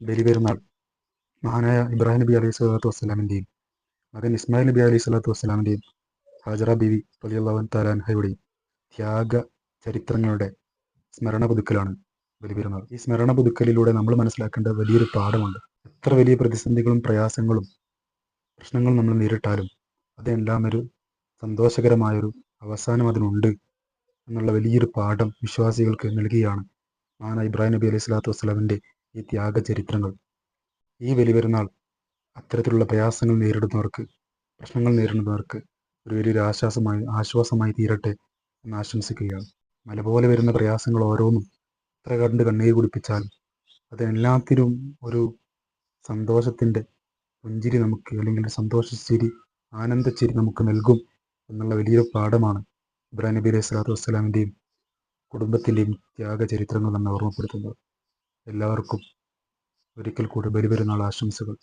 ബലിപെരുന്നാൾ. മഹാനായ ഇബ്രാഹിം നബി അലൈഹി സ്വലാത്തു വസ്സലാമിന്റെയും മകൻ ഇസ്മായിൽ നബി അലൈഹി സ്വലാത്തു വസ്സലാമിന്റെയും ഹാജറ ബിവി റളിയല്ലാഹു താലാൻഹയുടെയും ത്യാഗ ചരിത്രങ്ങളുടെ സ്മരണ പുതുക്കലാണ് ബലിപെരുന്നാൾ. ഈ സ്മരണ പുതുക്കലിലൂടെ നമ്മൾ മനസ്സിലാക്കേണ്ട വലിയൊരു പാഠമുണ്ട്. എത്ര വലിയ പ്രതിസന്ധികളും പ്രയാസങ്ങളും പ്രശ്നങ്ങളും നമ്മൾ നേരിട്ടാലും അതെല്ലാം ഒരു സന്തോഷകരമായൊരു അവസാനം അതിനുണ്ട് എന്നുള്ള വലിയൊരു പാഠം വിശ്വാസികൾക്ക് നൽകുകയാണ് ആണ് ഇബ്രാഹിം നബി അലൈഹി സ്വലാത്തു വസ്സലാമിന്റെ ഈ ത്യാഗ ചരിത്രങ്ങൾ ഈ ബലിപെരുന്നാൾ അത്തരത്തിലുള്ള പ്രയാസങ്ങൾ നേരിടുന്നവർക്ക് പ്രശ്നങ്ങൾ നേരിടുന്നവർക്ക് ഒരു വലിയൊരു ആശ്വാസമായി ആശ്വാസമായി തീരട്ടെ എന്ന് ആശംസിക്കുകയാണ്. മല പോലെ വരുന്ന പ്രയാസങ്ങൾ ഓരോന്നും എത്ര കണ്ട് കണ്ണീര് കുടിപ്പിച്ചാലും അതെല്ലാത്തിനും ഒരു സന്തോഷത്തിന്റെ പുഞ്ചിരി നമുക്ക് അല്ലെങ്കിൽ ഒരു സന്തോഷച്ചിരി ആനന്ദച്ചിരി നമുക്ക് നൽകും എന്നുള്ള വലിയൊരു പാഠമാണ് ഇബ്രാഹിം നബി അലൈഹി സ്വലാത്തു വസ്സലാമിന്റെയും കുടുംബത്തിന്റെയും ത്യാഗ ചരിത്രങ്ങൾ നമ്മെ ഓർമ്മപ്പെടുത്തുന്നത്. എല്ലാവർക്കും ഒരിക്കൽ കൂടി ബലിപെരുന്നാൾ ആശംസകൾ.